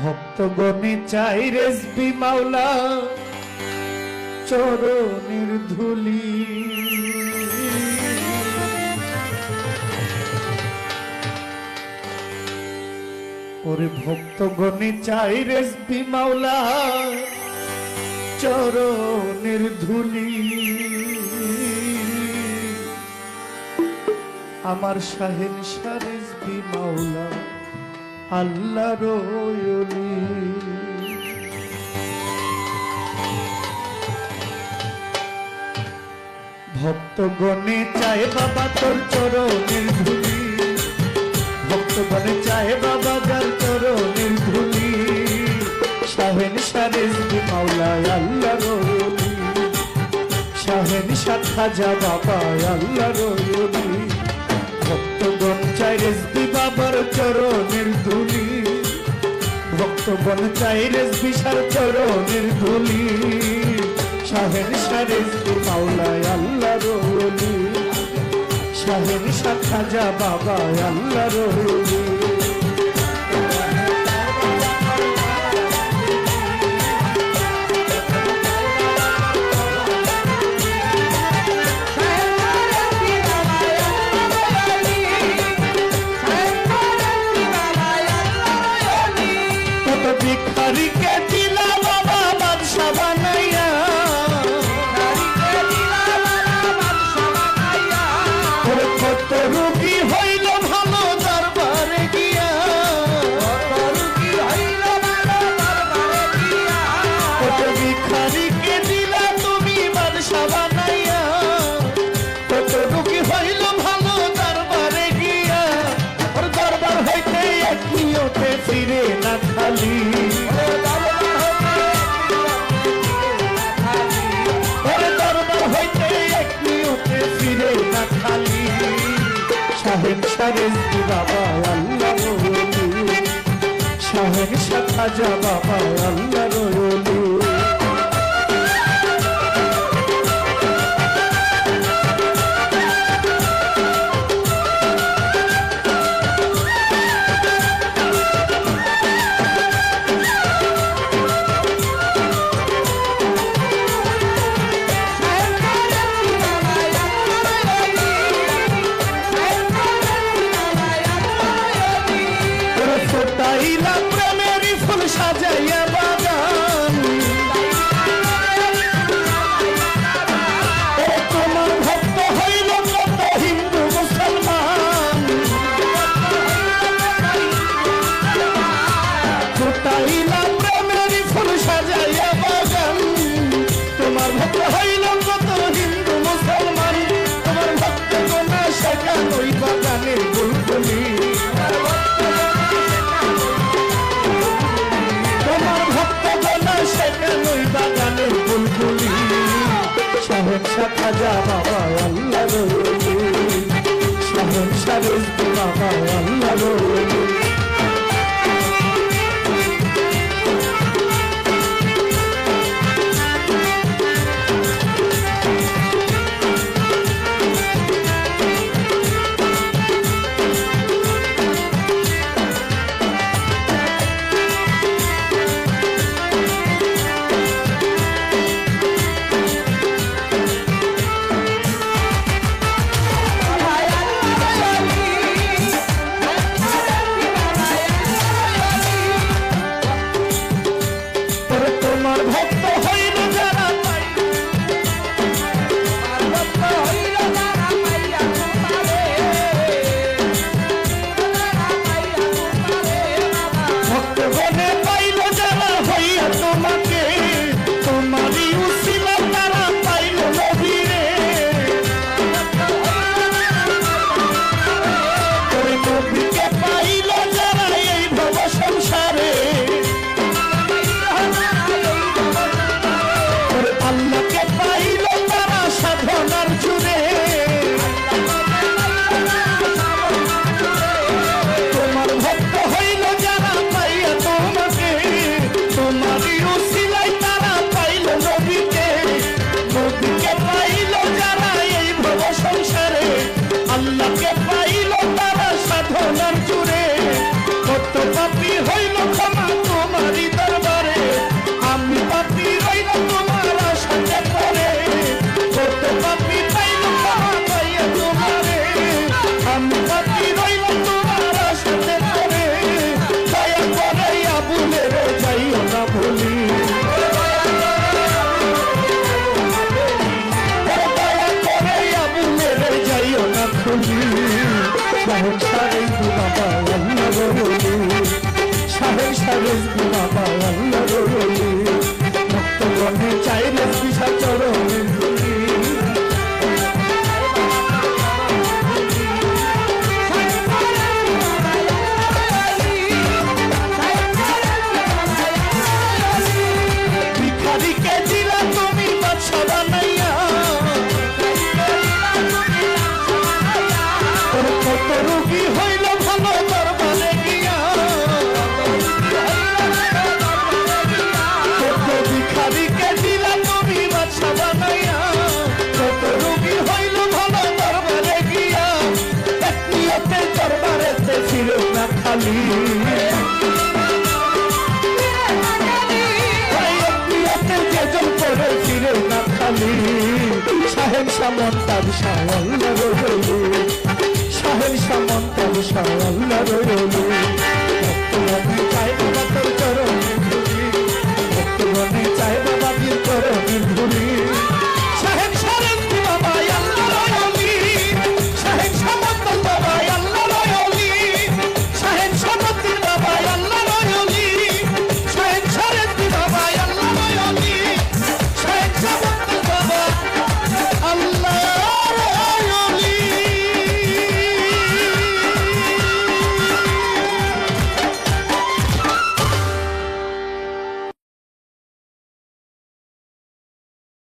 ভক্তগণে চাই রেসবি মাওলা, চরণের ধুলি। ওরে ভক্তগণে চাই রেসবি মাওলা, চরণের ধুলি। আমার শাহেন সারেসবি মাওলা। আল্লাহ রয়লি ভক্তগণে চায় বাবা তোর চরণের ধুলি। ভক্তগণে চায় বাবা যার চরণের ধুলি। শাহেন সারেসবি মাওলা আল্লাহ রয়লি শাহেন শাখা যা বাবা আল্লাহ রয়লি ভক্তগণ চাই রেসবি বাবার চরণের ধুলি। ভক্ত চাই রেসবি বিশাল চরণের ধুলি। শাহেন সারে মাওলায় আল্লাহ রলি শাহেন শাখা যা বাবা আল্লাহ রলি Rica. দি বাবা যা বাবা আল্লাহ শেখানোই বাগানে বুলবুলি। শাহেন শাখা যা বাবা আল্লাহ রলি বাবা আল্লাহ পাইল তারা মাতালি যেজন করে ফিরে সাহেব সামন তার সায়াল্লা রইলি সাহেব